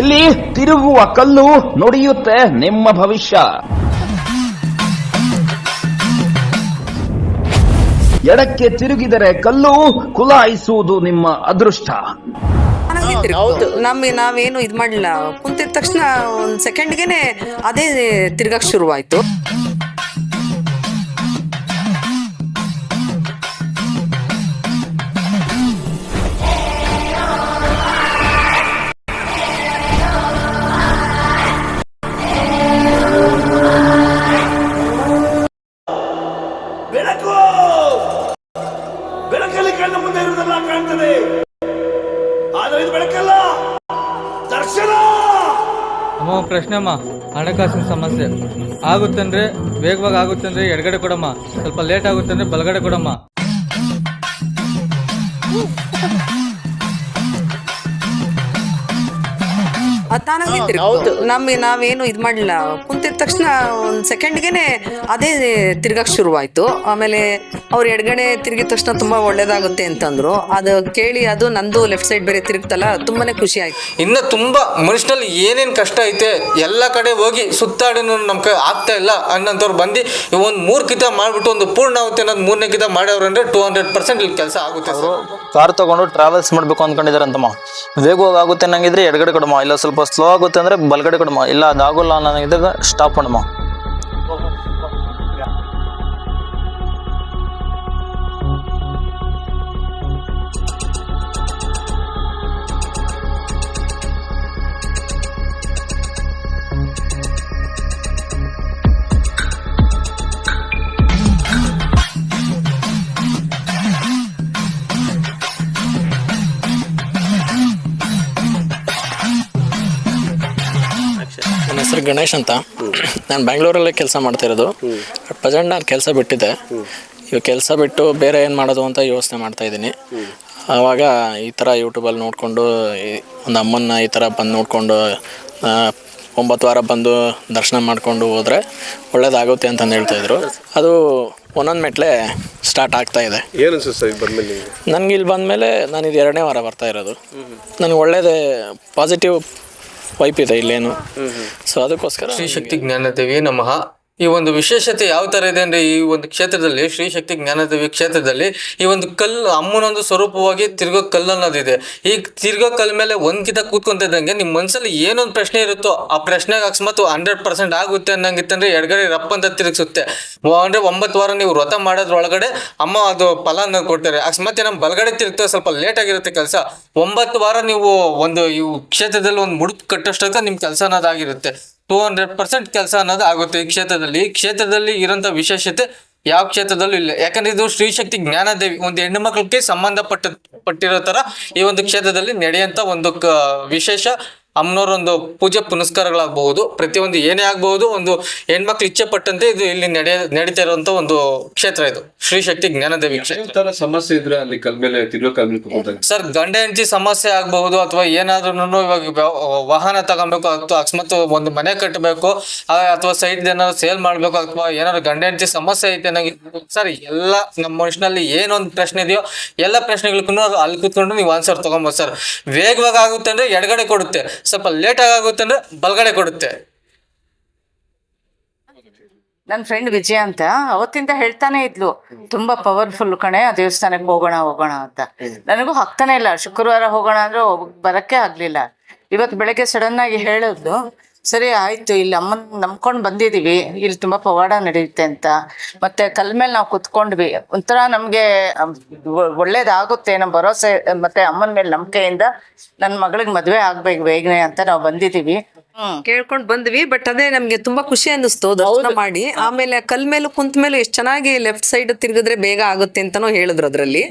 ಇಲ್ಲಿ ತಿರುಗುವ ಕಲ್ಲು ನುಡಿಯುತ್ತೆ ನಿಮ್ಮ ಭವಿಷ್ಯ. ಎಡಕ್ಕೆ ತಿರುಗಿದರೆ ಕಲ್ಲು ಕುಲಾಯಿಸುವುದು ನಿಮ್ಮ ಅದೃಷ್ಟ. ಹೌದು. ನಮ್ಗೆ ನಾವೇನು ಇದ್ ಮಾಡ್ಲಿಲ್ಲ ಕುಂತಿದ ತಕ್ಷಣ ಒಂದ್ ಸೆಕೆಂಡ್ಗೆನೆ ಅದೇ ತಿರ್ಗಕ್ ಶುರುವಾಯ್ತು. ಅಮ್ಮ ಪ್ರಶ್ನೆ ಅಮ್ಮ ಹಣಕಾಸಿನ ಸಮಸ್ಯೆ. ಆಗುತ್ತಂದ್ರೆ ವೇಗವಾಗಿ ಆಗುತ್ತಂದ್ರೆ ಎಡಗಡೆ ಕೊಡಮ್ಮ. ಸ್ವಲ್ಪ ಲೇಟ್ ಆಗುತ್ತಂದ್ರೆ ಬಲಗಡೆ ಕೊಡಮ್ಮ. ಅದ್. ನಮ್ಮ ನಾವೇನು ಇದ್ ಮಾಡ್ಲಿಲ್ಲ. ತಕ್ಷಣ ಒಂದು ಸೆಕೆಂಡ್ಗೆನೆ ಅದೇ ತಿರ್ಗಕ್ ಶುರುವಾಯ್ತು. ಆಮೇಲೆ ಅವ್ರು ಎಡಗಡೆ ತಿರುಗಿದ ತಕ್ಷಣ ತುಂಬಾ ಒಳ್ಳೇದಾಗುತ್ತೆ ಅಂತಂದ್ರು. ಅದು ಕೇಳಿ ಅದು ನಂದು ಲೆಫ್ಟ್ ಸೈಡ್ ಬೇರೆ ತಿರುಗ್ತಲ್ಲ ತುಂಬಾನೇ ಖುಷಿ ಆಯ್ತು. ಇನ್ನು ತುಂಬಾ ಮನುಷ್ಯನಲ್ಲಿ ಏನೇನ್ ಕಷ್ಟ ಐತೆ ಎಲ್ಲ ಕಡೆ ಹೋಗಿ ಸುತ್ತಾಡಿ ನಮ್ ಕೈ ಆಗ್ತಾ ಇಲ್ಲ ಅನ್ನೋಂಥವ್ರು ಬಂದು ಒಂದು ಮೂರು ಕಿತ ಮಾಡ್ಬಿಟ್ಟು ಒಂದು ಪೂರ್ಣಾವತಿ ಅನ್ನೋದು ಮೂರನೇ ಕಿತ ಮಾಡ್ಯವ್ರು ಅಂದ್ರೆ ಟೂ ಹಂಡ್ರೆಡ್ ಪರ್ಸೆಂಟ್ ಇಲ್ಲಿ ಕೆಲಸ ಆಗುತ್ತೆ ಅವರು ಕಾರ್ ತಗೊಂಡು ಟ್ರಾವೆಲ್ಸ್ ಮಾಡ್ಬೇಕು ಅಂದ್ಕೊಂಡಿದಾರಂತಮ್ಮ ವೇಗವಾಗಿ ಆಗುತ್ತೆ ಅನ್ನಂಗಿದ್ರೆ ಎಡಗಡೆ ಕೊಡಮ್ಮ ಇಲ್ಲ ಸ್ವಲ್ಪ ಸ್ಲೋ ಆಗುತ್ತೆ ಅಂದ್ರೆ ಬಲಗಡೆ ಕೊಡಮ್ಮ ಇಲ್ಲ ಅದಾಗೋಲ್ಲ ಅನ್ನೋದಾಗ ಸ್ಟಾಪ್ பண்ணுமா ನನ್ನ ಹೆಸರು ಗಣೇಶ್ ಅಂತ. ನಾನು ಬ್ಯಾಂಗ್ಳೂರಲ್ಲೇ ಕೆಲಸ ಮಾಡ್ತಿರೋದು. ಅಟ್ ಪ್ರೆಸೆಂಟ್ ನಾನು ಕೆಲಸ ಬಿಟ್ಟಿದ್ದೆ. ಇವಾಗ ಕೆಲಸ ಬಿಟ್ಟು ಬೇರೆ ಏನು ಮಾಡೋದು ಅಂತ ಯೋಚನೆ ಮಾಡ್ತಾ ಇದ್ದೀನಿ. ಆವಾಗ ಈ ಥರ ಯೂಟ್ಯೂಬಲ್ಲಿ ನೋಡಿಕೊಂಡು ಒಂದು ಅಮ್ಮನ್ನ ಈ ಥರ ಬಂದು ನೋಡಿಕೊಂಡು ಒಂಬತ್ತು ವಾರ ಬಂದು ದರ್ಶನ ಮಾಡಿಕೊಂಡು ಹೋದರೆ ಒಳ್ಳೇದಾಗುತ್ತೆ ಅಂತಂದು ಹೇಳ್ತಾಯಿದ್ರು ಅದು ಒಂದೊಂದು ಮೆಟ್ಲೆ ಸ್ಟಾರ್ಟ್ ಆಗ್ತಾ ಇದೆ. ಏನು ನನಗೆ ಇಲ್ಲಿ ಬಂದಮೇಲೆ ನಾನು ಇದು ಎರಡನೇ ವಾರ ಬರ್ತಾ ಇರೋದು. ನನಗೆ ಒಳ್ಳೇದೇ ಪಾಸಿಟಿವ್ ವೈಪ್ ಇದೆ ಇಲ್ಲೇನು. ಸೊ ಅದಕ್ಕೋಸ್ಕರ ಶ್ರೀ ಶಕ್ತಿ ಜ್ಞಾನದೇವಿ ನಮಃ. ಈ ಒಂದು ವಿಶೇಷತೆ ಯಾವ ತರ ಇದೆ ಅಂದ್ರೆ ಈ ಒಂದು ಕ್ಷೇತ್ರದಲ್ಲಿ ಶ್ರೀ ಶಕ್ತಿ ಜ್ಞಾನದೇವಿ ಕ್ಷೇತ್ರದಲ್ಲಿ ಈ ಒಂದು ಕಲ್ಲು ಅಮ್ಮನೊಂದು ಸ್ವರೂಪವಾಗಿ ತಿರ್ಗೋ ಕಲ್ಲು ಅನ್ನೋದಿದೆ. ಈ ತಿರ್ಗೋ ಕಲ್ ಮೇಲೆ ಒಂದ್ಕಿತ ಕೂತ್ಕೊಂತಿದ್ದಂಗೆ ನಿಮ್ಮ ಮನ್ಸಲ್ಲಿ ಏನೊಂದು ಪ್ರಶ್ನೆ ಇರುತ್ತೋ ಆ ಪ್ರಶ್ನೆಗೆ ಅಕಸ್ಮಾತ್ ಹಂಡ್ರೆಡ್ ಪರ್ಸೆಂಟ್ ಆಗುತ್ತೆ ಅನ್ನಂಗಿತ್ತಂದ್ರೆ ಎಡಗಡೆ ರಪ್ಪ ಅಂತ ತಿರುಗಿಸುತ್ತೆ. ಅಂದ್ರೆ ಒಂಬತ್ತು ವಾರ ನೀವು ವ್ರತ ಮಾಡೋದ್ರೊಳಗಡೆ ಅಮ್ಮ ಅದು ಫಲ ಅನ್ನೋದು ಕೊಡ್ತಾರೆ. ಅಕಸ್ಮಾತ್ ನಮ್ಮ ಬಲಗಡೆ ತಿರುಗ್ತಾ ಸ್ವಲ್ಪ ಲೇಟ್ ಆಗಿರುತ್ತೆ ಕೆಲಸ. ಒಂಬತ್ತು ವಾರ ನೀವು ಒಂದು ಈ ಕ್ಷೇತ್ರದಲ್ಲಿ ಒಂದು ಮುಡುಪು ಕಟ್ಟೋಷ್ಟಕ್ಕೆ ನಿಮ್ಮ ಕೆಲಸ ಅನ್ನೋದಾಗಿರುತ್ತೆ. ಟೂ ಹಂಡ್ರೆಡ್ ಪರ್ಸೆಂಟ್ ಕೆಲಸ ಅನ್ನೋದು ಆಗುತ್ತೆ ಈ ಕ್ಷೇತ್ರದಲ್ಲಿ. ಈ ಕ್ಷೇತ್ರದಲ್ಲಿ ಇರೋಂಥ ವಿಶೇಷತೆ ಯಾವ ಕ್ಷೇತ್ರದಲ್ಲೂ ಇಲ್ಲ. ಯಾಕಂದ್ರೆ ಇದು ಶ್ರೀಶಕ್ತಿ ಜ್ಞಾನದೇವಿ ಒಂದು ಹೆಣ್ಣು ಮಕ್ಕಳಿಗೆ ಸಂಬಂಧಪಟ್ಟ, ಪಟ್ಟಿರೋ ತರ ಈ ಒಂದು ಕ್ಷೇತ್ರದಲ್ಲಿ ನಡೆಯುವಂತ ಒಂದು ವಿಶೇಷ ಅಮ್ಮನವ್ರ ಒಂದು ಪೂಜೆ ಪುನಸ್ಕಾರಗಳಾಗಬಹುದು ಪ್ರತಿಯೊಂದು ಏನೇ ಆಗಬಹುದು ಒಂದು ಹೆಣ್ಮಕ್ಳು ಇಚ್ಛೆ ಪಟ್ಟಂತೆ ಇದು ಇಲ್ಲಿ ನಡೆಯ ನಡೀತಾ ಇರುವಂತ ಒಂದು ಕ್ಷೇತ್ರ ಇದು. ಶ್ರೀ ಶಕ್ತಿ ಜ್ಞಾನದೇವಿ ಕ್ಷೇತ್ರ. ಸಮಸ್ಯೆ ಇದ್ರೆ ಅಲ್ಲಿ ಸರ್ ಗಂಡ ಹೆಂಡತಿ ಸಮಸ್ಯೆ ಆಗಬಹುದು ಅಥವಾ ಏನಾದ್ರೂ ಇವಾಗ ವಾಹನ ತಗೊಬೇಕು ಅಥವಾ ಅಕಸ್ಮಾತ್ ಒಂದು ಮನೆ ಕಟ್ಟಬೇಕು ಅಥವಾ ಸೈಟ್ ಏನಾದ್ರು ಸೇಲ್ ಮಾಡ್ಬೇಕು ಅಥವಾ ಏನಾದ್ರು ಗಂಡ ಹೆಂಡತಿ ಸಮಸ್ಯೆ ಐತೆ ಸರ್ ಎಲ್ಲ ನಮ್ಮ ಮನುಷ್ಯನಲ್ಲಿ ಏನೊಂದು ಪ್ರಶ್ನೆ ಇದೆಯೋ ಎಲ್ಲ ಪ್ರಶ್ನೆಗಳಿಗೂ ಅಲ್ಲಿ ಕೂತ್ಕೊಂಡು ನೀವು ಆನ್ಸರ್ ತಗೊಬೋದು ಸರ್. ವೇಗವಾಗಿ ಆಗುತ್ತೆ ಅಂದ್ರೆ ಎಡಗಡೆ ಕೊಡುತ್ತೆ. ಸ್ವಲ್ಪ ಲೇಟ್ ಆಗುತ್ತೆ ಅಂದ್ರೆ ಬಲಗಡೆ ಕೊಡುತ್ತೆ. ನನ್ನ ಫ್ರೆಂಡ್ ವಿಜಯ ಅಂತ, ಅವತ್ತಿಂದ ಹೇಳ್ತಾನೆ ಇದ್ಲು, ತುಂಬಾ ಪವರ್ಫುಲ್ ಕಣೆ, ಆ ದೇವಸ್ಥಾನಕ್ಕೆ ಹೋಗೋಣ ಹೋಗೋಣ ಅಂತ. ನನಗೂ ಆಗ್ತಾನೆ ಇಲ್ಲ, ಶುಕ್ರವಾರ ಹೋಗೋಣ ಅಂದ್ರೆ ಬರಕ್ಕೆ ಆಗ್ಲಿಲ್ಲ. ಇವತ್ತು ಬೆಳಗ್ಗೆ ಸಡನ್ ಆಗಿ ಹೇಳಿದ್ಲು ಸರಿ ಆಯ್ತು ಇಲ್ಲಿ ಅಮ್ಮನ್ ನಂಬ್ಕೊಂಡು ಬಂದಿದೀವಿ. ಇಲ್ಲಿ ತುಂಬಾ ಪವಾಡ ನಡೆಯುತ್ತೆ ಅಂತ. ಮತ್ತೆ ಕಲ್ ಮೇಲೆ ನಾವು ಕುತ್ಕೊಂಡ್ವಿ. ಒಂಥರ ನಮ್ಗೆ ಒಳ್ಳೇದಾಗುತ್ತೆ. ನಮ್ಮ ಭರೋಸೆ ಮತ್ತೆ ಅಮ್ಮನ ಮೇಲೆ ನಂಬಿಕೆಯಿಂದ ನನ್ನ ಮಗಳಿಗೆ ಮದ್ವೆ ಆಗ್ಬೇಕು ಬೇಗನೆ ಅಂತ ನಾವು ಬಂದಿದೀವಿ. ಕೇಳ್ಕೊಂಡ್ ಬಂದ್ವಿ ಬಟ್ ಅದೇ ನಮ್ಗೆ ತುಂಬಾ ಖುಷಿ ಅನ್ನಿಸ್ತು ದರ್ಶನ ಮಾಡಿ. ಆಮೇಲೆ ಕಲ್ ಮೇಲೆ ಕುಂತ ಮೇಲೆ ಎಷ್ಟು ಚೆನ್ನಾಗಿ ಲೆಫ್ಟ್ ಸೈಡ್ ತಿರುಗಿದ್ರೆ ಬೇಗ ಆಗುತ್ತೆ ಅಂತಾನೂ ಹೇಳಿದ್ರು ಅದ್ರಲ್ಲಿ.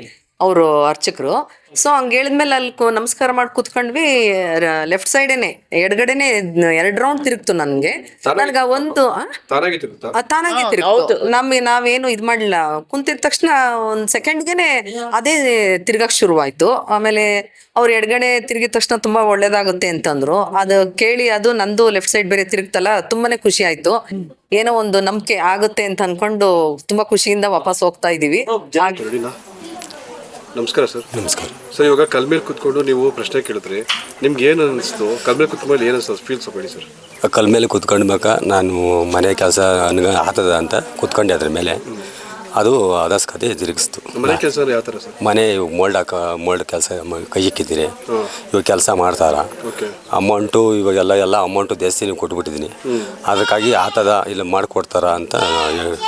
ಅವರು ಅರ್ಚಕರು. ಸೊ ಹಂಗೆ ಹೇಳಿದ್ಮೇಲೆ ಅಲ್ಲಿ ಕು- ನಮಸ್ಕಾರ ಮಾಡಿ ಕೂತ್ಕೊಂಡ್ವಿ ಲೆಫ್ಟ್ ಸೈಡೇನೆ ಎಡಗಡೆನೆ ಎರಡ್ ರೌಂಡ್ ತಿರುಗ್ತು ನನ್ಗೆ. ನನ್ಗ ಒಂದು ತಾನಾಗೆ ತಿರುಗ್ತು? ನಮ್ಗೆ ನಾವೇನು ಇದ್ ಮಾಡ್ಲಿಲ್ಲ. ಕುಂತಿದ ತಕ್ಷಣ ಒಂದ್ ಸೆಕೆಂಡ್ಗೆನೆ ಅದೇ ತಿರ್ಗಕ್ ಶುರುವಾಯ್ತು. ಆಮೇಲೆ ಅವ್ರು ಎಡಗಡೆ ತಿರುಗಿದ ತಕ್ಷಣ ತುಂಬಾ ಒಳ್ಳೇದಾಗುತ್ತೆ ಅಂತಂದ್ರು. ಅದು ಕೇಳಿ ಅದು ನಂದು ಲೆಫ್ಟ್ ಸೈಡ್ ಬೇರೆ ತಿರುಗ್ತಲ್ಲ ತುಂಬಾನೇ ಖುಷಿ ಆಯ್ತು. ಏನೋ ಒಂದು ನಂಬಿಕೆ ಆಗುತ್ತೆ ಅಂತ ಅನ್ಕೊಂಡು ತುಂಬಾ ಖುಷಿಯಿಂದ ವಾಪಸ್ ಹೋಗ್ತಾ ಇದೀವಿ. ನಮಸ್ಕಾರ ಸರ್. ನಮಸ್ಕಾರ. ಸರ್ ಇವಾಗ ಕಲ್ ಮೇಲೆ ಕುತ್ಕೊಂಡು ನೀವು ಪ್ರಶ್ನೆ ಕೇಳಿದ್ರಿ ನಿಮ್ಗೆ ಏನು ಅನಿಸ್ತು? ಕಲ್ ಮೇಲೆ ಕುತ್ಕೊಂಡು ಏನು ಅನಿಸ್ತು? ಫೀಲ್ ಹೇಳಿ ಸರ್. ಕಲ್ ಮೇಲೆ ಕುತ್ಕೊಂಡ್ಬೇಕ ನಾನು ಮನೆ ಕೆಲಸ ನನಗೆ ಆಗ್ತದ ಅಂತ ಕುತ್ಕೊಂಡೆ ಅದ್ರ ಮೇಲೆ. ಅದು ಅದಸ್ಕತೆ ತಿರುಗಿಸ್ತು ಮನೆ ಕೆಲಸ ಯಾವ ಥರ ಸರ್? ಮನೆ ಮೋಲ್ಡ್ ಹಾಕ ಮೋಲ್ಡ್ ಕೆಲಸ ಕೈ ಇಕ್ಕಿದ್ದೀರಿ. ಇವಾಗ ಕೆಲಸ ಮಾಡ್ತಾರ. ಓಕೆ. ಅಮೌಂಟು ಇವಾಗೆಲ್ಲ ಎಲ್ಲ ಅಮೌಂಟು ಜಾಸ್ತಿ ಕೊಟ್ಬಿಟ್ಟಿದ್ದೀನಿ ಅದಕ್ಕಾಗಿ ಆತದ ಇಲ್ಲ ಮಾಡಿಕೊಡ್ತಾರ ಅಂತ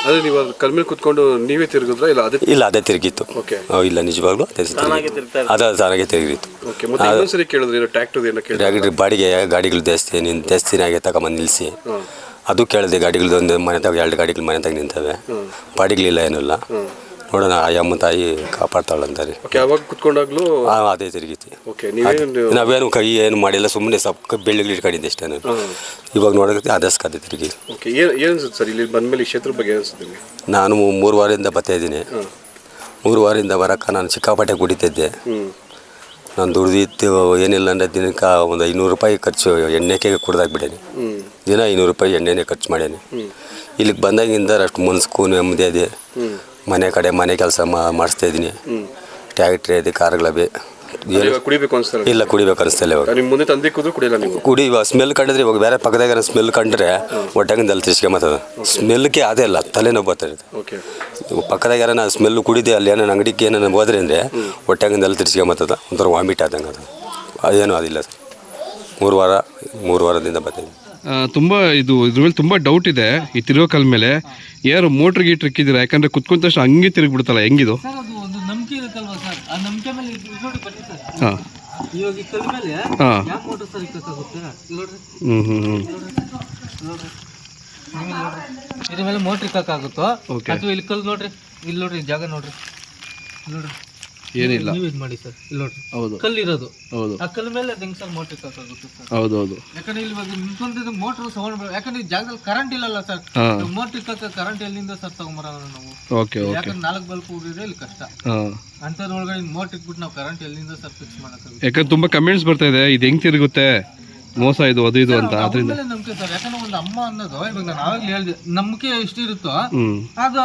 ಅದೇ ನೀವು ಕುತ್ಕೊಂಡು ನೀವೇ ತಿರುಗಿದ್ರ ಇಲ್ಲ ಅದೇ ಇಲ್ಲ ಅದೇ ತಿರುಗಿತ್ತು. ಓಕೆ. ಇಲ್ಲ ನಿಜವಾಗ್ಲೂ ಅದೇ ತಿರುಗಿತ್ತು. ಅದ ಸಾರಾಗೆ ತಿರುಗಿತ್ತು. ಓಕೆ ಮತ್ತೆ ಇನ್ನೊಂದ್ಸರಿ ಕೇಳಿದ್ರಿ ಏನೋ ಟ್ಯಾಕ್ಟರ್ ಕೇಳಿದ್ರಿ? ಗಾಡಿ ಬಾಡಿಗೆ ಗಾಡಿಗಳು ಜಾಸ್ತಿ ನಿನ್ ಜಾಸ್ತಿನೇ ಆಗೈತೆ ತಗೊಂಬಂದು ನಿಲ್ಲಿಸಿ ಅದು ಕೇಳಿದೆ ಗಾಡಿಗಳದ್ದು ಒಂದು ಮನೆ ತಗ ಎರಡು ಗಾಡಿಗಳು ಮನೆ ತಗ ನಿಂತವೆ. ಬಾಡಿಗಳಿಲ್ಲ ಏನಿಲ್ಲ. ನೋಡೋಣ ಆ ಅಮ್ಮ ತಾಯಿ ಕಾಪಾಡ್ತಾಳಂತಾರೆ. ಓಕೆ ಕುತ್ಕೊಂಡಾಗ್ಲೂ ಆ, ಅದೇ ತಿರುಗಿತಿ. ಓಕೆ ನೀವೇನು ನಾವೇನು ಕೈ ಏನು ಮಾಡಿಲ್ಲ ಸುಮ್ಮನೆ ಸಪ್ ಬೆಳ್ಳಿಗಳು ಇಟ್ಕೊಂಡಿದ್ದೆ ಅಷ್ಟೇ ನಾನು. ಇವಾಗ ನೋಡೋದಕ್ಕೆ ಅದಸ್ಕದೆ ತಿರುಗಿ. ಓಕೆ ಏನು ಏನು ಅನ್ಸುತ್ತೆ ಸರ್ ಇಲ್ಲಿ ಬಂದ್ಮೇಲೆ ಈ ಕ್ಷೇತ್ರದ ಬಗ್ಗೆ ಏನು ನಿಮಗೆ? ನಾನು ಮೂರು ವಾರದಿಂದ ಬರ್ತಾ ಇದ್ದೀನಿ. ಮೂರು ವಾರದಿಂದ ಬರೋಕೆ ನಾನು ಸಿಕ್ಕಾಪಟ್ಟೆ ಕುಡಿತಿದ್ದೆ ನಾನು ದುಡ್ದಿತ್ತು ಏನಿಲ್ಲ ಅಂದರೆ ದಿನಕ್ಕೆ ಒಂದು ಐನೂರು ರೂಪಾಯಿ ಖರ್ಚು ಎಣ್ಣೆಗೆ ಕುಡ್ದಾಕ್ಬಿಟ್ಟೇನೆ. ದಿನ ಐನೂರು ರೂಪಾಯಿ ಎಣ್ಣೆನೇ ಖರ್ಚು ಮಾಡೇನಿ ಇಲ್ಲಿಗೆ ಬಂದಾಗಿಂದ ಅಷ್ಟು ಮನ್ಸ್ಕು ನೆಮ್ಮದಿ ಇದೆ ಮನೆ ಕಡೆ ಮನೆ ಕೆಲಸ ಮಾಡಿಸ್ತಾ ಇದ್ದೀನಿ. ಟ್ಯಾಕ್ಟ್ರಿ ಇದೆ ಇವಾಗ ಕುಡಿಬೇಕು ಇಲ್ಲ ಕುಡಿಬೇಕು ಅನಿಸ್ತಿಲ್ಲ ಇವಾಗ. ನಿಮ್ಮ ಮುಂದೆ ತಂದೆ ಕೂದ್ರು ಕುಡಿಯಲ್ಲ ನೀವು. ಕುಡಿ ಇವಾಗ ಸ್ಮೆಲ್ ಕಂಡ್ರೆ ಇವಾಗ ಬೇರೆ ಪಕ್ಕದಾಗ ಸ್ಮೆಲ್ ಕಂಡ್ರೆ ಹೊಟ್ಟೆಗಿಂದ ಅಲ್ಲಿ ತಿರ್ಸ್ಕೊಂಬತ್ತದ ಸ್ಮೆಲ್ಗೆ ಅದೇ ಇಲ್ಲ ತಲೆನೋವು ಬರ್ತಾ ಓಕೆ ಪಕ್ಕದಾಗ ಯಾರನ್ನ ಸ್ಮೆಲ್ ಕುಡಿದೆ ಅಲ್ಲಿ ಏನೋ ಅಂಗಡಿಗೆ ಏನೋ ಹೋದ್ರೆ ಅಂದರೆ ಹೊಟ್ಟೆಗಿಂದ ಅಲ್ಲಿ ತಿರ್ಸ್ಕೊಂಬತ್ತದ ಒಂಥರ ವಾಮಿಟ್ ಆದಂಗೆ ಅದು. ಅದೇನು ಅದಿಲ್ಲ ಸರ್ ಮೂರು ವಾರ ಮೂರು ವಾರದಿಂದ ಬರ್ತೀನಿ ತುಂಬ ಇದು ಇದ್ರ ಮೇಲೆ ತುಂಬ ಡೌಟ್ ಇದೆ ಈ ತಿರುಗೋ ಕಾಲ ಮೇಲೆ. ಯಾರು ಮೋಟ್ರ್ ಗೀಟ್ರ್ ಇಕ್ಕಿದ್ದೀರಾ? ಯಾಕಂದ್ರೆ ಕುತ್ಕೊಂಡ ತಕ್ಷಣ ಹಂಗೆ ತಿರುಗಿಬಿಡ್ತಲ್ಲ ಹೆಂಗಿದು? ನಂಬಿಕೆ ಇರುತ್ತಲ್ವಾ ಸರ್ ಆ ನಂಬಿಕೆ ಮೇಲೆ ಇದು ನೋಡಿ ಬನ್ನಿ ಸರ್ ಹಾಂ. ಇವಾಗ ಮೇಲೆ ಹಾಂ. ಮೋಟರ್ ಸರ್ ಇಕ್ಕಾಗುತ್ತೆ ನೋಡ್ರಿ. ಹ್ಞೂ ಹ್ಞೂ ಹ್ಞೂ ನೋಡ್ರಿ. ಇದ್ರ ಮೇಲೆ ಮೋಟ್ರ್ ಇಕ್ಕಾಗುತ್ತೋ. ಅಥವಾ ಇಲ್ಲಿ ಕಲ್ ನೋಡ್ರಿ. ಇಲ್ಲಿ ನೋಡ್ರಿ ಜಾಗ ನೋಡ್ರಿ. ನೋಡ್ರಿ. ಏನಿಲ್ಲ. ನೀವು ಇದು ಮಾಡಿ ಸರ್ ಇಲ್ಲಿ ನೋಡ್ರಿ. ಹೌದು. ಕಲ್ಲು ಇರೋದು ಹೌದು. ಆ ಕಲ್ ಮೇಲೆ ಹೆಂಗ್ ಸರ್ ಮೋಟ್ರ್ ಇಕ್ಕಾಗುತ್ತೆ ಸರ್? ಹೌದು ಹೌದು. ಯಾಕಂದ್ರೆ ಇಲ್ಲಿ ಇವಾಗ ನಿಂತ್ಕೊಂಡಿದ್ದು ಮೋಟ್ರ್ ಸೌಂಡ್ ಯಾಕಂದ್ರೆ ಈ ಜಾಗದಲ್ಲಿ ಕರೆಂಟ್ ಇಲ್ಲಲ್ಲ ಸರ್. ಮೋಟರ್ ಮೋಟ್ರ್ ಇಕ್ಕಕ್ಕೆ ಕರೆಂಟ್ ಎಲ್ಲಿಂದ ಸರ್ ತಗೊಂಬರೋಣ ನಾವು? Okay okay. ಯಾಕಂದ್ರೆ ನಾಲ್ಕು ಬಲ್ಪ್ ಹೋಗಿದ್ರೆ ಇಲ್ಲಿ ಕಷ್ಟ. ಹಾಂ. ಅಂಥದ್ರೊಳಗಡೆ ಮೋಟರ್ ಇಟ್ಬಿಟ್ಟು ನಾವು ಕರೆಂಟ್ ಎಲ್ಲಿಂದ ಸರ್ ಫಿಕ್ಸ್ ಮಾಡೋಕ್ಕಾಗುತ್ತೆ ಯಾಕಂದ್ರೆ ತುಂಬಾ ಕಮೆಂಟ್ಸ್ ಬರ್ತಾ ಇದೆ. ಇದು ಹೆಂಗೆ ತಿರುಗುತ್ತೆ? ಮೋಸ ಇದು ಅದು ಇದು ಅಂತ ಅದರಿಂದ ನಂಬಿಕೆ ಸರ್ ಯಾಕಂದ್ರೆ ಒಂದು ಅಮ್ಮ ಅನ್ನೋದು ಇವಾಗ ನಾನು ಆವಾಗಲೇ ಹೇಳಿದೆ ನಂಬಿಕೆ ಎಷ್ಟಿರುತ್ತೋ ಅದು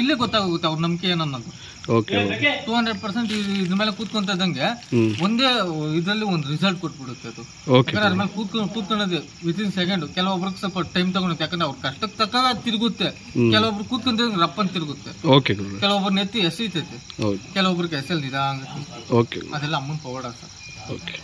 ಇಲ್ಲೇ ಗೊತ್ತಾಗುತ್ತೆ ಅವ್ರ ನಂಬಿಕೆ ಏನನ್ನೋದು ಓಕೆ ಟೂ ಹಂಡ್ರೆಡ್ ಪರ್ಸೆಂಟ್ ಇದ್ರ ಮೇಲೆ ಕೂತ್ಕೊಂತ ಇದ್ದಂಗೆ ಒಂದೇ ಇದರಲ್ಲಿ ಒಂದು ರಿಸಲ್ಟ್ ಕೊಟ್ಬಿಡುತ್ತೆ ಅದು. ಯಾಕಂದ್ರೆ ಅದ್ರ ಮೇಲೆ ಕೂತ್ಕೊಂಡು ಕೂತ್ಕೊಳ್ಳೋದು ವಿತಿನ್ ಸೆಕೆಂಡ್ ಕೆಲವೊಬ್ರಿಗೆ ಸ್ವಲ್ಪ ಟೈಮ್ ತಗೊಂಡು ಯಾಕಂದ್ರೆ ಅವ್ರ ಕಷ್ಟಕ್ಕೆ ತಕ್ಕಾಗ ಅದ್ ತಿರುಗುತ್ತೆ. ಕೆಲವೊಬ್ರು ಕೂತ್ಕೊಂತ ರಪ್ಪನ್ ತಿರುಗುತ್ತೆ. ಓಕೆ ಗುರು ಕೆಲವೊಬ್ರು ನೆತ್ತಿ ಎಸೀತೈತೆ. ಹೌದು. ಕೆಲವೊಬ್ರಿಗೆ ಎಸೆಲ್ ನಿಧಾನ ಓಕೆ ಅದೆಲ್ಲ ಅಮ್ಮನ ಪವಾಡ ಸರ್. ಓಕೆ